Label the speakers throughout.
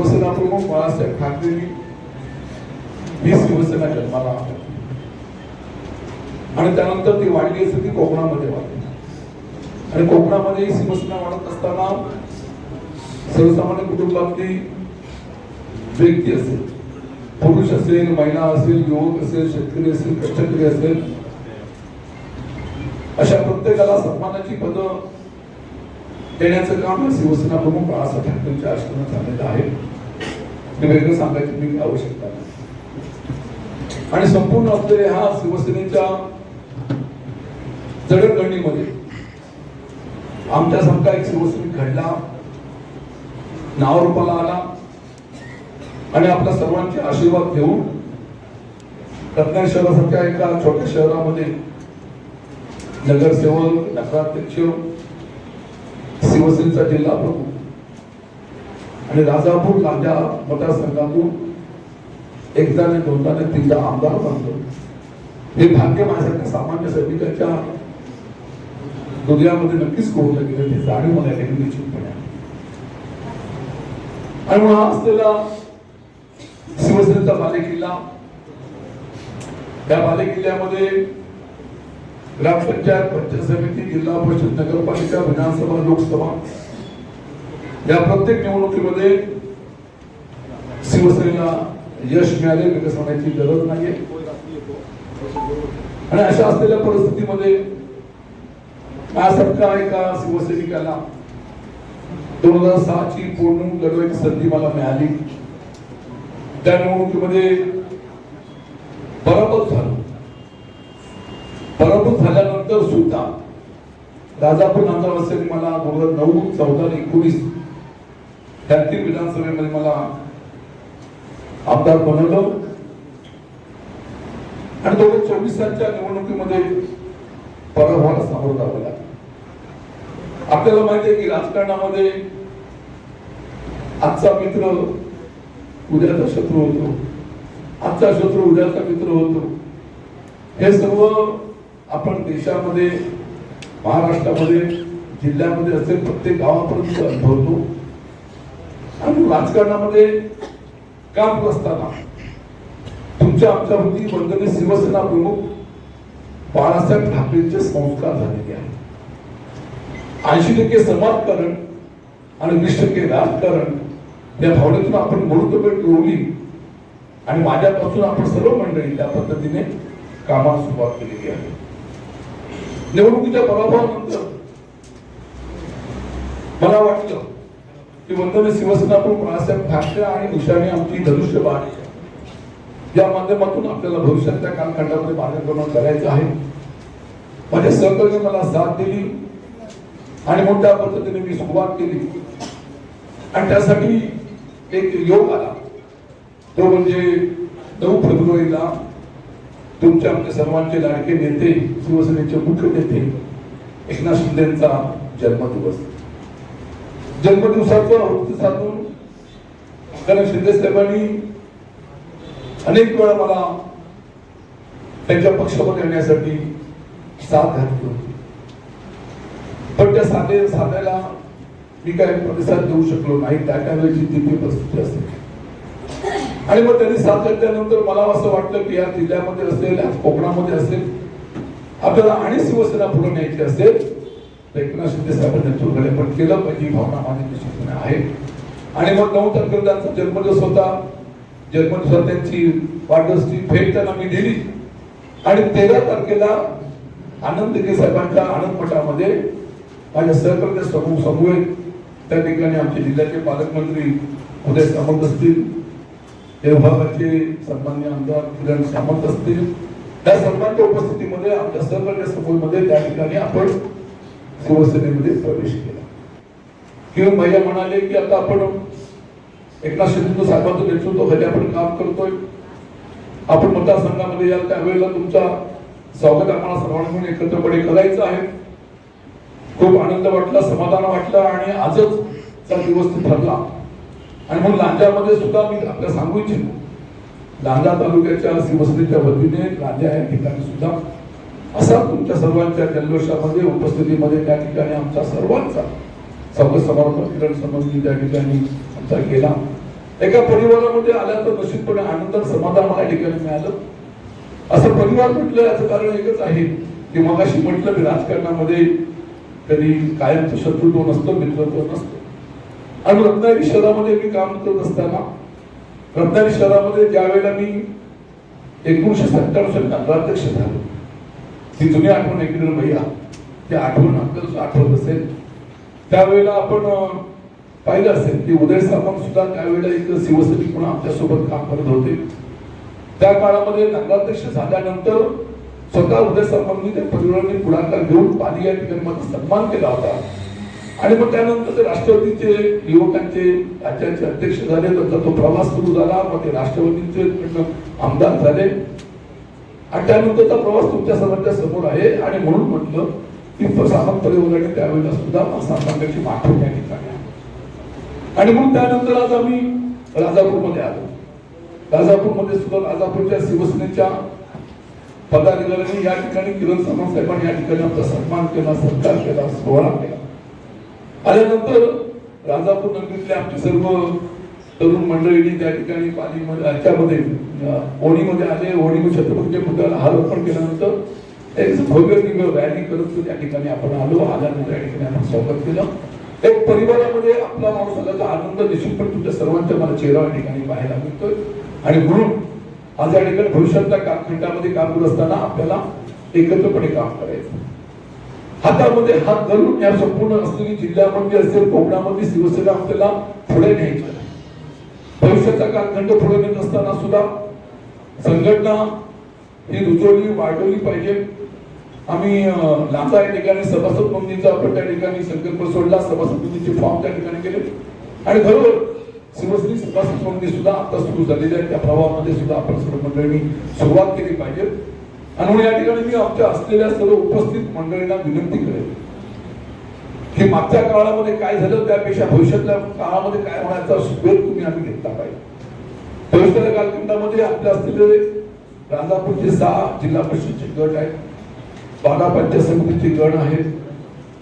Speaker 1: शिवसेना प्रमुख बाळासाहेब ठाकरेंनी ही शिवसेना जन्माला आणि त्यानंतर ती वाढली असते ती कोकणामध्ये वाढली आणि कोकणामध्ये ही शिवसेना वाढत असताना सर्वसामान्य कुटुंबातली व्यक्ती असेल पुरुष असेल महिला असेल युवक असेल शेतकरी असेल कष्टकरी असेल अशा प्रत्येकाला सन्मानाची पदं देण्याचं काम शिवसेना प्रमुख बाळासाहेब ठाकरेंच्या आश्रमात झालेलं आहे. वेगळं सांगायची मी आवश्यकता नाही. आणि संपूर्ण असलेले हा शिवसेनेच्या जडणघडणीमध्ये आमच्यासारखा एक शिवसैनिक घडला नावरूपाला आला आणि आपल्या सर्वांचे आशीर्वाद घेऊन रत्नागिरी शहरासारख्या एका छोट्या शहरामध्ये नगरसेवक नगराध्यक्ष शिवसेनेचा जिल्हा प्रमुख. आणि राजापूर लांजा मतदारसंघातून एकदा ने दोनदा नाही तीनदा आमदार बनलो. हे भाग्य माझ्यासारख्या सामान्य सैनिकाच्या हृदयामध्ये नक्कीच कोरलं गेलं ते जाणीव मला या निश्चितपणे. आणि मग हा असलेला शिवसेनेचा बालेकिल्ला त्या बालेकिल्ल्यामध्ये ग्रामपंचायत पंचायत समिती जिल्हा परिषद नगरपालिका विधानसभा लोकसभा. या प्रत्येक निवडणुकीमध्ये शिवसेनेला यश मिळाले विकसनाची गरज नाहीये. आणि अशा असलेल्या परिस्थितीमध्ये माझ्यासारखा एका शिवसैनिकाला दोन हजार सहाची पोटणूक लढवायची संधी मला मिळाली. त्या निवडणुकीमध्ये बरोबर झालं. पराभूत झाल्यानंतर सुद्धा राजापूर नांदावासियांनी मला दोन हजार नऊ चौदा आणि एकोणीस त्या तीन विधानसभेमध्ये मला आमदार बनवलं. आणि दोन हजार चोवीस निवडणुकीमध्ये पराभवाला सामोरं जावं लागलं. आपल्याला माहिती आहे की राजकारणामध्ये आजचा मित्र उद्याचा शत्रू होतो. आजचा शत्रू उद्याचा मित्र होतो. हे सर्व आपण देशामध्ये महाराष्ट्रामध्ये जिल्ह्यामध्ये असेल प्रत्येक गावापर्यंत अनुभवतो. आणि राजकारणामध्ये काम असताना तुमच्या आमच्या वती वंदने शिवसेना प्रमुख बाळासाहेब ठाकरेंचे संस्कार झालेले आहेत. ऐंशी टक्के समाजकारण आणि वीस टक्के राजकारण या भावनेतून आपण मुहूर्तमेढ रोवली आणि माझ्यापासून आपण सर्व मंडळी त्या पद्धतीने कामाला सुरुवात केलेली आहे. निवडणुकीच्या पराभवानंतर मला वाटलं की वंदनीय शिवसेना प्रमुख बाळासाहेब ठाकरे आणि उषाने आमची धनुष्यबाण या माध्यमातून आपल्याला भविष्यातल्या कालखंडामध्ये मार्गक्रमण करायचं आहे. माझ्या सहकर्मी मला साथ दिली आणि मोठ्या पद्धतीने मी सुरुवात केली. आणि त्यासाठी एक योग आला. तो म्हणजे नऊ फेब्रुवारीला तुमच्या आमचे सर्वांचे लाडके नेते शिवसेनेचे मुख्य नेते एकनाथ शिंदेचा जन्मदिवस. जन्मदिवसाचं औचित्य साधून एकनाथ शिंदे साहेबांनी अनेक वेळा मला त्यांच्या पक्षामध्ये येण्यासाठी साथ घातली होती. पण त्या साधे साध्याला मी काय प्रतिसाद देऊ शकलो नाही. त्या त्यावेळेची तिथे परिस्थिती असते. आणि मग त्यांनी साथ घेतल्यानंतर मला असं वाटलं की या जिल्ह्यामध्ये असेल या कोकणामध्ये असेल आपल्याला आणि शिवसेना पुढे न्यायची असेल तर एकनाथ शिंदे साहेबांनी नेतृत्वाने पण केलं पाहिजे ही भावना माझी निश्चितपणे आहे. आणि मग नऊ तारखेला त्यांचा जन्मदिवस होता जन्मदिवसात त्यांची वाढदिवसची भेट त्यांना मी दिली. आणि तेरा तारखेला आनंद के साहेबांच्या आनंद मठामध्ये माझ्या सहकर्ते समूह समूह त्या ठिकाणी आमचे जिल्ह्याचे पालकमंत्री उदय सामंत असतील या विभागाचे सन्मान्य आमदार किरण सामंत असतील. त्या सर्वांच्या उपस्थितीमध्ये आमच्या सहकार्य समूहमध्ये त्या ठिकाणी आपण शिवसेनेमध्ये प्रवेश केला. किंवा भैया म्हणाले की आता आपण एकनाथ शिंदे साहेबांचं नेतृत्वाखाली आपण काम करतोय आपण मतदारसंघामध्ये याल त्यावेळेला तुमचा स्वागत आम्हाला सर्वांना म्हणून एकत्रपणे करायचं आहे. खूप आनंद वाटला समाधान वाटलं आणि आजच दिवस ठरला आणि म्हणून लांजामध्ये सुद्धा मी आपल्याला सांगू इच्छितो. लांजा तालुक्याच्या शिवसेनेच्या वतीने लांजा या ठिकाणी सुद्धा असा तुमच्या सर्वांच्या जल्लोषामध्ये उपस्थितीमध्ये त्या ठिकाणी आमचा सर्वांचा सर्व समर्पण किरण संबंधी त्या ठिकाणी आमचा केला. एका परिवारामध्ये आल्याचं निश्चितपणे आनंद समाधान मला ठिकाणी मिळालं. असं परिवार म्हटलं याचं कारण एकच आहे की मगाशी म्हटलं मी राजकारणामध्ये कधी कायमचं शत्रुत्व नसतं मित्रत्व नसतं. आणि रत्नागिरी शहरामध्ये मी काम करत असताना रत्नागिरी शहरामध्ये ज्या वेळेला मी एकोणीशे सत्त्याण्णव साली नगराध्यक्ष झालो ती जुनी आठवण ऐकली भैया? ती आठवण आपल्याला आठवत असेल. त्यावेळेला आपण पाहिलं असेल की उदय सामंत सुद्धा त्यावेळेला एक शिवसैनिक म्हणून आमच्यासोबत काम करत होते. त्या काळामध्ये नगराध्यक्ष झाल्यानंतर स्वतः उदय सामंतनी त्या परिवाराने पुढाकार घेऊन पाणी या ठिकाणी माझा सन्मान केला होता. आणि मग त्यानंतर ते राष्ट्रवादीचे युवकांचे राज्याचे अध्यक्ष झाले त्यांचा तो प्रवास सुरू झाला मग ते राष्ट्रवादीचे आमदार झाले. आणि त्यानंतरचा प्रवास तुमच्या सर्वांच्या समोर आहे. आणि म्हणून म्हटलं की सामंत परिवाराने त्यावेळेला सुद्धा सामंतांची आठवण त्या ठिकाणी आणि म्हणून त्यानंतर आज आम्ही राजापूरमध्ये आलो. राजापूरमध्ये सुद्धा राजापूरच्या शिवसेनेच्या पदाधिकाऱ्यांनी या ठिकाणी किरण सामंत साहेबांनी या ठिकाणी आमचा सन्मान केला सत्कार केला सोहळा केला. आल्यानंतर राजापूर नगरीतले आमचे सर्व तरुण मंडळींनी त्या ठिकाणी पालीमध्ये याच्यामध्ये अं, ओणीमध्ये आले. ओणीमध्ये छत्रपतीच्या पुतळ्याला हार अर्पण केल्यानंतर एक भव्य दिव्य रॅली करत त्या ठिकाणी आपण आलो. आल्यानंतर त्या ठिकाणी आपण स्वागत केलं. एक परिवारामध्ये आपला माणूस आल्याचा आनंद निश्चितपणे तुमच्या सर्वांच्या मला चेहरा या ठिकाणी पाहायला मिळतोय. आणि म्हणून आज या ठिकाणी भविष्यातल्या कालखंडामध्ये काम करत असताना आपल्याला एकत्रपणे काम करायचं. हातामध्ये हात धरून या संपूर्ण असलेली जिल्ह्यामध्ये असेल कोकणामध्ये शिवसेना आपल्याला पुढे न्यायची भविष्याचा कालखंड पुढे नेत असताना सुद्धा संघटना ही रुजवली वाढवली पाहिजे. आम्ही लांबा या ठिकाणी सभासद नोंदणीचा आपण त्या ठिकाणी संकल्प सोडला सभासद नोंदणीचे फॉर्म त्या ठिकाणी केले आणि घरोघर शिवसेनी सभासद नोंदणी सुद्धा आता सुरू झालेली आहे. त्या प्रवाहामध्ये सुद्धा आपण सर्व मंडळींनी सुरुवात केली पाहिजे. आणि म्हणून या ठिकाणी मी आमच्या असलेल्या सर्व उपस्थित मंडळींना विनंती करेन. की मागच्या काळामध्ये काय झालं त्यापेक्षा भविष्यातल्या काळामध्ये काय होण्याचा वेध तुम्ही आम्ही घेतला पाहिजे. भविष्यातल्या कालखंडामध्ये आपल्या असलेले राजापूरचे सहा जिल्हा परिषदचे गट आहेत. बारा पंचायत समितीचे गण आहेत.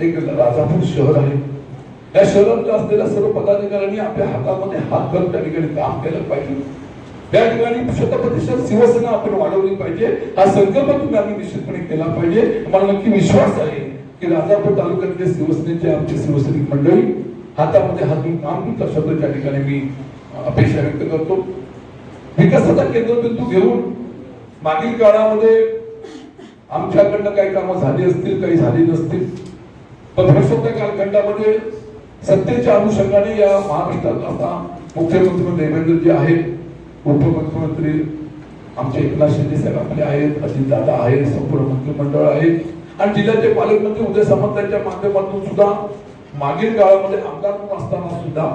Speaker 1: एक राजापूर शहर आहे. या शहरातल्या असलेल्या सर्व पदाधिकाऱ्यांनी आपल्या हातामध्ये हात घालून त्या ठिकाणी काम केलं पाहिजे. त्या ठिकाणी शतप्रतिशत शिवसेना आपण वाढवली पाहिजे. हा संकल्प तुम्ही आम्ही निश्चितपणे केला पाहिजे. मला नक्की विश्वास आहे की राजापूर तालुक्यातले शिवसेनेचे आमचे शिवसैनिक मंडळी हातामध्ये हात घेऊन काम करत शब्द त्या ठिकाणी मी अपेक्षा व्यक्त करतो. विकासाचा केंद्रबिंदू घेऊन मागील काळामध्ये आमच्याकडनं काही कामं झाली असतील काही झाली नसतील पण भविष्याच्या कालखंडामध्ये सत्तेच्या अनुषंगाने या महाराष्ट्रात आता मुख्यमंत्री देवेंद्र जे आहेत. उपमुख्यमंत्री आमचे एकनाथ शिंदे साहेब आपले आहेत अजित दादा आहेत संपूर्ण मंत्रिमंडळ आहे. आणि जिल्ह्याचे पालकमंत्री उदय सामंत यांच्या माध्यमातून सुद्धा मागील काळामध्ये आमदार म्हणून असताना सुद्धा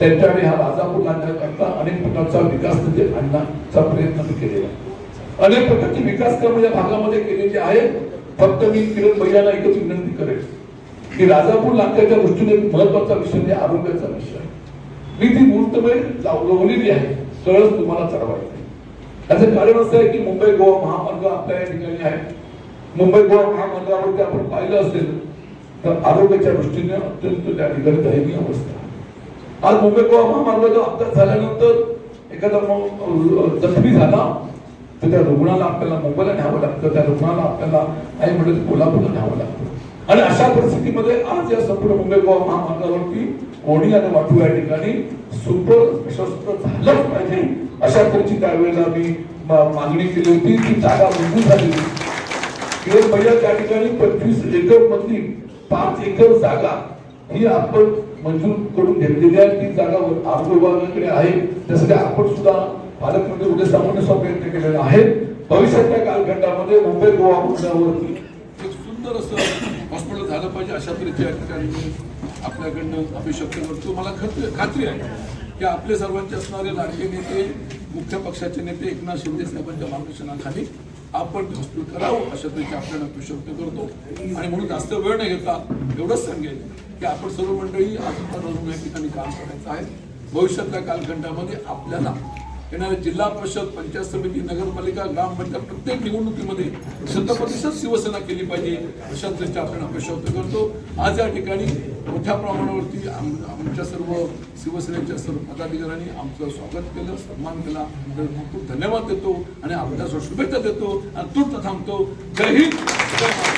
Speaker 1: त्यांच्याकडे हा राजापूर करता अनेक प्रकारचा विकास निधी आणण्याचा प्रयत्न मी केलेला अनेक प्रकारचे विकास कामं या भागामध्ये केलेली आहेत. फक्त मी किरण भैयाला एकच विनंती करेन की राजापूर नाट्याच्या दृष्टीने महत्त्वाचा विषय म्हणजे आरोग्याचा विषय. मी ती मूर्तमेढ लावलेली आहे. कळस तुम्हाला चढवायचं त्याचं कारण असं आहे की मुंबई गोवा महामार्ग आपल्या या ठिकाणी आहे मुंबई गोवा महामार्गावरती आपण पाहिलं असेल तर आरोग्याच्या दृष्टीने अत्यंत त्या ठिकाणी दयनीय अवस्था आज मुंबई गोवा महामार्गाचा अपघात झाल्यानंतर एखादा मग जखमी झाला तर त्या रुग्णाला आपल्याला मुंबईला न्यावं लागतं. त्या रुग्णाला आपल्याला आई म्हटलं कोल्हापूरला न्यावं लागतं. आणि अशा परिस्थितीमध्ये आज या संपूर्ण मुंबई गोवा महामार्गावरती कोणी आणि वाटू या ठिकाणी सुपर प्रशस्त झालंच पाहिजे. अशा तऱ्हेची त्यावेळेला मी मागणी केली होती. ती जागा मंजूर झाली किंवा पहिल्या त्या ठिकाणी पंचवीस एकर मधली पाच एकर जागा ही आपण मंजूर करून घेतलेली आहे. ती जागा आरोग्य विभागाकडे आहे. त्यासाठी आपण सुद्धा पालकमंत्री उद्या सामंत प्रयत्न केलेला आहे. भविष्यातल्या कालखंडामध्ये मुंबई गोवा मुद्द्यावरती एक सुंदर असं हॉस्पिटल झालं पाहिजे अशा तऱ्हेच्या ठिकाणी आपल्याकडनं अपेक्षा करतो. मला खात्री खात्री आहे. की आपले सर्वांचे असणारे लाडके नेते मुख्य पक्षाचे नेते एकनाथ शिंदे साहेबांच्या मार्गदर्शनाखाली आपण हॉस्पिटल करावं अशा तऱ्हेची आपल्याला अपेक्षा व्यक्त करतो. आणि म्हणून जास्त वेळ नाही घेता एवढंच सांगेल की आपण सर्व मंडळी आता या ठिकाणी काम करायचं आहे. भविष्यातल्या कालखंडामध्ये आपल्याला येणाऱ्या जिल्हा परिषद पंचायत समिती नगरपालिका ग्रामपंचायत प्रत्येक निवडणुकीमध्ये शतप्रतिशत शिवसेना केली पाहिजे अशा दृष्टी आपण अपेक्षा व्यक्त करतो. आज या ठिकाणी मोठ्या प्रमाणावरती आमच्या सर्व शिवसेनेच्या सर्व पदाधिकाऱ्यांनी आमचं स्वागत केलं सन्मान केला. तर खूप खूप धन्यवाद देतो आणि आपल्या शुभेच्छा देतो आणि तूर्त थांबतो. जय हिंद.